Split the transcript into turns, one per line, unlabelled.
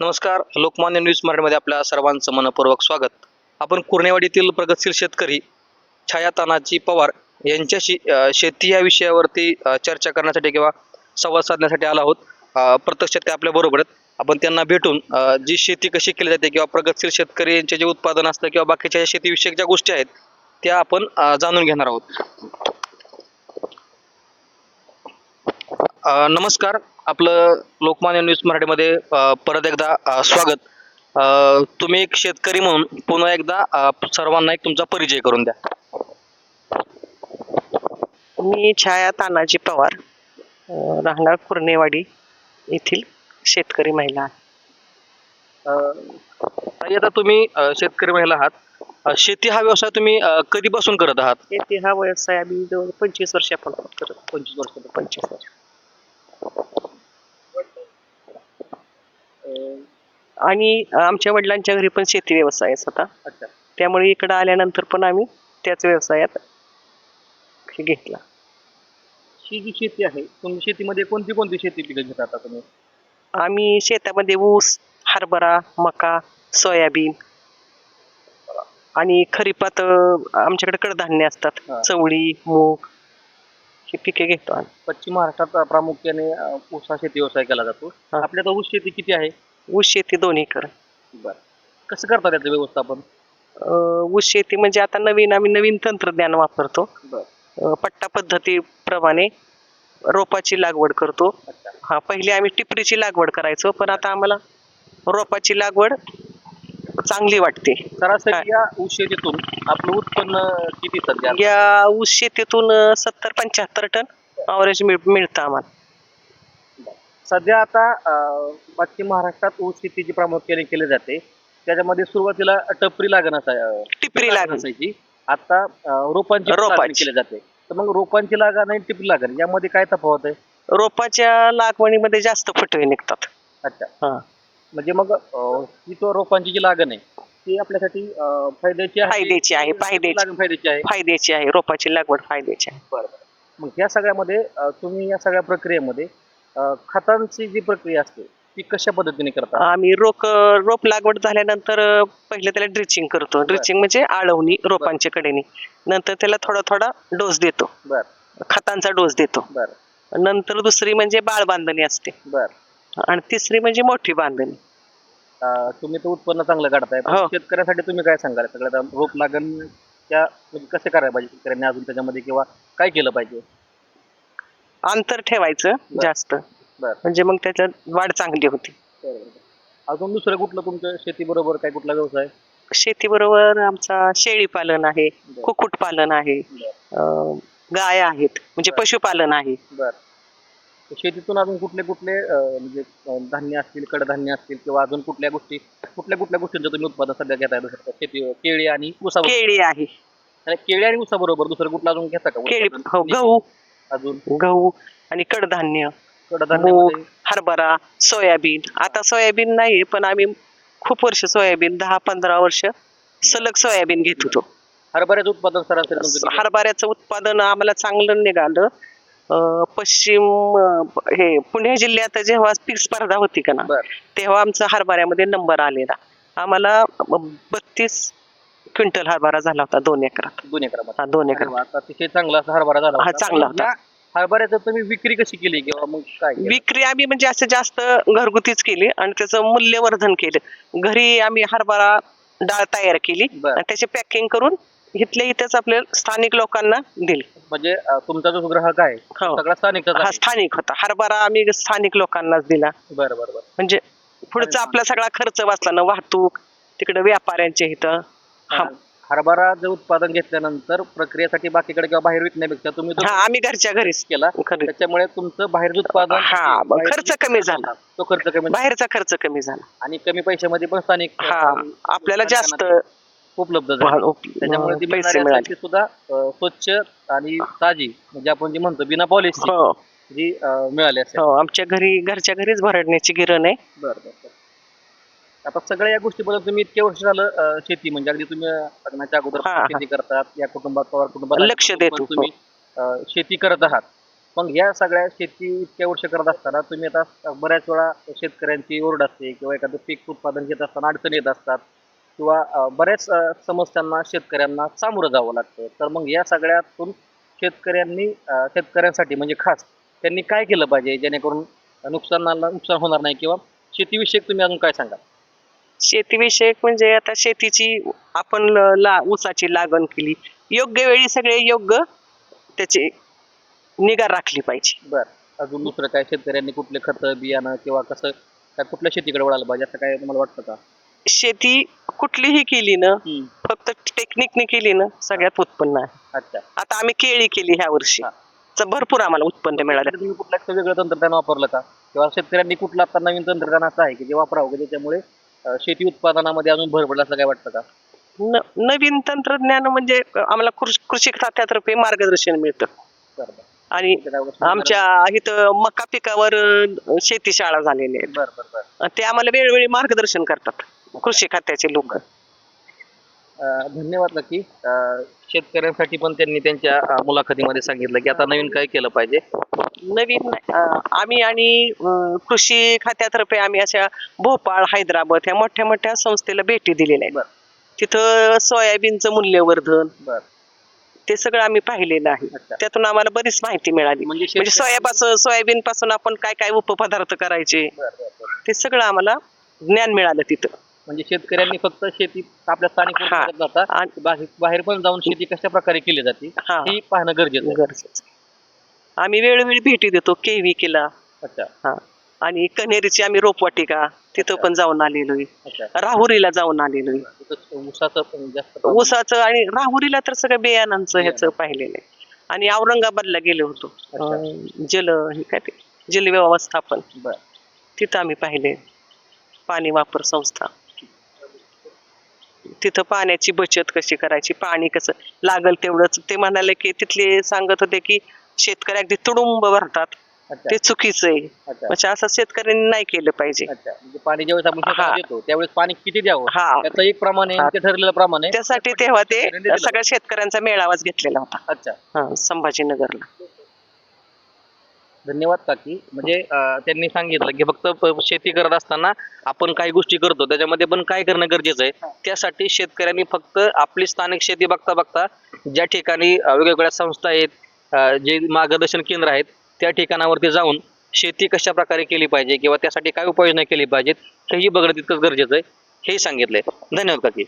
नमस्कार लोकमान्य न्यूज मराठीमध्ये आपल्या सर्वांचं मनपूर्वक स्वागत. आपण कुर्णेवाडीतील प्रगतशील शेतकरी छाया तानाजी पवार यांच्याशी शेती या विषयावरती चर्चा करण्यासाठी किंवा संवाद साधण्यासाठी आला आहोत. प्रत्यक्ष ते आपल्या बरोबर आहेत. आपण त्यांना भेटून जी शेती कशी केली जाते किंवा प्रगतशील शेतकरी यांचे जे उत्पादन असतं किंवा बाकीच्या शेतीविषयक ज्या गोष्टी आहेत त्या आपण जाणून घेणार आहोत. नमस्कार. आपलं लोकमान्य न्यूज मराठीमध्ये परत एकदा स्वागत. तुम्ही एक शेतकरी म्हणून पुन्हा एकदा सर्वांना एक तुमचा परिचय करून द्या.
मी छाया तानाजी पवार राहणार कुर्नेवाडी येथील शेतकरी महिला. आहे.
आता तुम्ही शेतकरी महिला आहात. शेती हा व्यवसाय तुम्ही कधीपासून करत आहात?
शेती हा व्यवसाय आम्ही जवळ पंचवीस वर्षापासून करत
पंचवीस वर्ष
पंचवीस वर्ष. आणि आमच्या वडिलांच्या घरी पण शेती व्यवसायच होता.
अच्छा.
त्यामुळे इकडं आल्यानंतर पण आम्ही त्याच व्यवसायात हे घेतला.
ही जी शेती आहे तुम्ही शेतीमध्ये कोणती कोणती शेती पिकं घेत आता तुम्ही?
आम्ही शेतामध्ये ऊस हरभरा मका सोयाबीन आणि खरीपात अं, आमच्याकडे कडधान्य असतात.
हा.
चवळी मूग ही पिके घेतो आम्ही.
पश्चिम महाराष्ट्रात प्रामुख्याने अ, ऊसा शेती व्यवसाय केला जातो.
हा.
आपल्या तर ऊस शेती किती आहे?
ऊस शेती दोन्ही कर.
बरं. कसं करता त्याचं व्यवस्थापन?
ऊस शेती म्हणजे आता नवीन आम्ही नवीन तंत्रज्ञान वापरतो.
बरं.
अं, पट्टा पद्धतीप्रमाणे रोपाची लागवड करतो.
अच्छा.
हा पहिले आम्ही टिपरीची लागवड करायचो पण आता आम्हाला रोपाची लागवड चांगली वाटते.
सरासरी या ऊस शेतीतून आपलं उत्पन्न किती सध्या?
या ऊस शेतीतून सत्तर पंच्याहत्तर टन अवरेज मिळ मिळतं आम्हाला.
सध्या आता पश्चिम महाराष्ट्रात ऊस शेती जी प्रामुख्याने केली जाते. त्याच्यामध्ये सुरुवातीला टपरी लागण असाय
टिपरी लागण
असायची. आता रोपांची
रोपांची.
केली जाते. तर मग रोपांची लागण आणि टिपरी लागण यामध्ये काय तफावत आहे?
रोपाच्या लागवडीमध्ये जास्त फुटवे निघतात.
अच्छा.
हा.
म्हणजे मग ही तो रोपांची जी लागण आहे ती आपल्यासाठी अं, फायद्याची आहे?
फायद्याची आहे, फायद्याची.
लागण फायद्याची आहे?
फायद्याची आहे रोपाची लागवड फायद्याची आहे.
बरं बरं. मग या सगळ्यामध्ये अं, तुम्ही या सगळ्या प्रक्रियेमध्ये अं, खतांची जी प्रक्रिया असते ती कशा पद्धतीने करता?
आम्ही रोक रोप लागवड झाल्यानंतर अं, पहिले त्याला ड्रिचिंग करतो. ड्रिचिंग म्हणजे आळवणी रोपांच्या कडेने. नंतर त्याला थोडा थोडा डोस देतो.
बर.
खतांचा डोस देतो.
बर.
नंतर दुसरी म्हणजे बाळ बांधणी असते.
बर.
आणि तिसरी म्हणजे मोठी बांधणी.
अं, तुम्ही तर उत्पन्न चांगलं काढताय पण
हो.
शेतकऱ्यासाठी तुम्ही काय सांगाल? सगळ्यात रोप लागण त्या म्हणजे कसे करायला पाहिजे शेतकऱ्यांनी अजून त्याच्यामध्ये किंवा काय केलं पाहिजे?
अंतर ठेवायचं. जास्त.
बर.
म्हणजे मग त्याच्यात वाढ चांगली होती.
अजून दुसरं कुठलं तुमच्या शेतीबरोबर काय कुठला व्यवसाय?
शेतीबरोबर आमचा शेळी पालन आहे. कुक्कुट पालन आहे अं, गाय आहेत म्हणजे. पशुपालन आहे.
बर. शेतीतून अजून कुठले कुठले म्हणजे धान्य असतील कडधान्य असतील किंवा अजून कुठल्या गोष्टी कुठल्या कुठल्या गोष्टींचं तुम्ही उत्पादन सध्या घेताय दुसरं शेती केळी आणि ऊसाबरोबर
केळी आहे.
आणि केळी आणि ऊसाबरोबर दुसरं कुठलं अजून घेता का?
केळी? हो गहू.
अजून?
गहू आणि कडधान्य.
कडधान्य
हरभरा सोयाबीन. आता सोयाबीन नाही पण आम्ही खूप वर्ष सोयाबीन दहा पंधरा वर्ष सलग सोयाबीन घेत होतो.
हरभऱ्याचं उत्पादन सरासरी आहे?
हरभऱ्याचं उत्पादन आम्हाला चांगलं निघालं. पश्चिम हे पुणे जिल्ह्यात जेव्हा पीक स्पर्धा होती का ना तेव्हा आमचा हरभऱ्यामध्ये नंबर आलेला. आम्हाला बत्तीस क्विंटल हरभरा झाला होता दोन एकरात.
दोन
हा दोन एकरात.
अतिशय चांगला असा हरभरा झाला
हा. चांगला होता.
हरभऱ्याचं तुम्ही विक्री कशी केली किंवा मग काय?
विक्री आम्ही म्हणजे असं जास्त घरगुतीच केली आणि त्याचं मूल्यवर्धन केलं. घरी आम्ही हरभरा डाळ तयार केली त्याचे पॅकिंग करून इथल्या इथेच आपल्या स्थानिक लोकांना दिली.
म्हणजे अं, तुमचा जो ग्राहक आहे
हो.
सगळा स्थानिक
हा स्थानिक होता. हरभरा आम्ही स्थानिक लोकांनाच दिला.
बरं बरं बरं.
म्हणजे पुढचा आपला सगळा खर्च वाचला ना वाहतूक तिकडे व्यापाऱ्यांच्या इथं. हा.
हरभरा जे उत्पादन घेतल्यानंतर प्रक्रियेसाठी बाकीकडे किंवा बाहेर विकण्यापेक्षा तुम्ही तो
हा आम्ही घरच्या घरीच
केला.
खरं.
त्याच्यामुळे तुमचं बाहेरचं उत्पादन
हा, मग
बाहेर-
खर्च कमी झाला.
तो खर्च कमी.
बाहेरचा खर्च कमी झाला.
आणि कमी पैशामध्ये पण स्थानिक
हा आपल्याला जास्त
उपलब्ध झाले. त्याच्यामुळे ती
पैसे मिळाले.
सुद्धा स्वच्छ आणि ताजी म्हणजे आपण जी म्हणतो बिना पॉलिश
हो.
जी मिळाली असेल.
हो आमच्या घरी घरच्या घरीच भरडण्याची गिरण आहे.
बरं बरं. आता सगळ्या या गोष्टीबद्दल तुम्ही इतके वर्ष झालं शेती म्हणजे अगदी तुम्ही लग्नाच्या अगोदर
हा, हा.
शेती करतात या कुटुंबात पवार कुटुंबात
लक्ष देतो.
तुम्ही अं, शेती करत आहात. मग या सगळ्या शेती इतक्या वर्ष करत असताना तुम्ही आता बऱ्याच वेळा शेतकऱ्यांची ओरड असते किंवा एखादं पीक उत्पादन घेत असताना अडचणी येत असतात. किंवा बऱ्याच समस्यांना शेतकऱ्यांना सामोरं जावं लागतं. तर मग या सगळ्यातून शेतकऱ्यांनी शेतकऱ्यांसाठी म्हणजे खास त्यांनी काय केलं पाहिजे? जेणेकरून नुकसानाला नुकसान होणार नाही किंवा शेतीविषयक तुम्ही अजून काय सांगा
शेतीविषयक म्हणजे आता शेतीची आपण ल- ला ऊसाची लागण केली. योग्य वेळी सगळे योग्य त्याची निगा राखली पाहिजे.
बर. अजून दुसरं काय? शेतकऱ्यांनी कुठले खत बियाणं किंवा कसं काय कुठल्या शेतीकडे वळायला पाहिजे? असं काय तुम्हाला वाटतं का?
शेती कुठलीही केली ना फक्त टेक्निकने केली ना सगळ्यात उत्पन्न आहे.
अच्छा.
आता आम्ही केळी केली ह्या वर्षी.
हा.
तर भरपूर आम्हाला उत्पन्न मिळालं.
तुम्ही कुठलं असं वेगळं तंत्रज्ञान वापरलं का? किंवा शेतकऱ्यांनी कुठलं आता नवीन तंत्रज्ञान असं आहे की जे वापरावं की ज्याच्यामुळे अं, शेती उत्पादनामध्ये अजून भर पडेल असं काय वाटतं का?
न- नवीन तंत्रज्ञान म्हणजे आम्हाला कृषी कृषी खात्यातर्फे मार्गदर्शन मिळतं.
बरं बरं.
आणि
त्याच्या
आमच्या इथं मका पिकावर अं, शेती शाळा
बरं बरं बरं.
ते आम्हाला वेळोवेळी मार्गदर्शन करतात. कृषी खात्याचे लोक.
अं, धन्यवाद नक्की अं, शेतकऱ्यांसाठी पण त्यांनी त्यांच्या अं, मुलाखतीमध्ये सांगितलं की आता नवीन काय केलं पाहिजे?
नवीन अं, आम्ही आणि अं, कृषी खात्यातर्फे आम्ही अशा भोपाळ हैदराबाद ह्या मोठ्या मोठ्या संस्थेला भेटी दिलेल्या
बरं.
आहेत तिथं सोयाबीनचं मूल्यवर्धन
बरं.
ते सगळं आम्ही पाहिलेलं आहे. त्यातून आम्हाला बरीच माहिती मिळाली.
म्हणजे
म्हणजे सोयापासून सोयाबीन पासून आपण काय काय उपपदार्थ करायचे
बरं बरं बरं.
ते सगळं आम्हाला ज्ञान मिळालं तिथं.
म्हणजे शेतकऱ्यांनी फक्त शेती आपल्या स्थानिक
हा.
करत जाता
आणि-
बाहेर बाहेर पण जाऊन शेती कशा प्रकारे केली जाते
हा.
ही पाहणं गरजेचं आहे.
गरजेचं आम्ही वेळोवेळी भेटी देतो केवी केला.
अच्छा.
हा. आणि कन्हेरीची आम्ही रोपवाटिका तिथं पण जाऊन आलेलोय.
अच्छा.
राहुरीला जाऊन आलेलोय.
तिथं ऊसाचं पण जास्त प्रमाण-
ऊसाचं आणि राहुरीला तर सगळं बियाणांचं ह्याचं पाहिलेलं आहे. आणि औरंगाबादला गेलो होतो. अं, जल हे काय ते? जल व्यवस्थापन.
बरं.
तिथं आम्ही पाहिले. पाणी वापर संस्था. तिथं पाण्याची बचत कशी करायची पाणी कसं लागल तेवढंच. ते म्हणाले की तिथले सांगत होते की शेतकरी अगदी तुडुंब भरतात. ते चुकीचं आहे. म्हणजे असं शेतकऱ्यांनी नाही केलं पाहिजे.
म्हणजे पाणी ज्यावेळेस आपण. देतो त्यावेळेस पाणी किती द्यावं?
हा.
त्याचं एक प्रमाण आहे. ते ठरलेलं प्रमाण आहे.
त्यासाठी तेव्हा ते. सगळ्या शेतकऱ्यांचा मेळावाच घेतलेला होता.
अच्छा.
हा, संभाजीनगरला.
धन्यवाद काकी. म्हणजे अं, त्यांनी सांगितलं की फक्त प- शेती करत असताना आपण काही गोष्टी करतो त्याच्यामध्ये पण काय करणं गरजेचं आहे? त्यासाठी शेतकऱ्यांनी फक्त आपली स्थानिक शेती बघता बघता ज्या ठिकाणी अं, वेगवेगळ्या संस्था आहेत अं, जे मार्गदर्शन केंद्र आहेत त्या ठिकाणावरती जाऊन शेती कशा प्रकारे केली पाहिजे किंवा त्यासाठी काय उपाययोजना केली पाहिजेत हेही बघणं तितकंच गरजेचं आहे हे सांगितलंय. धन्यवाद काकी.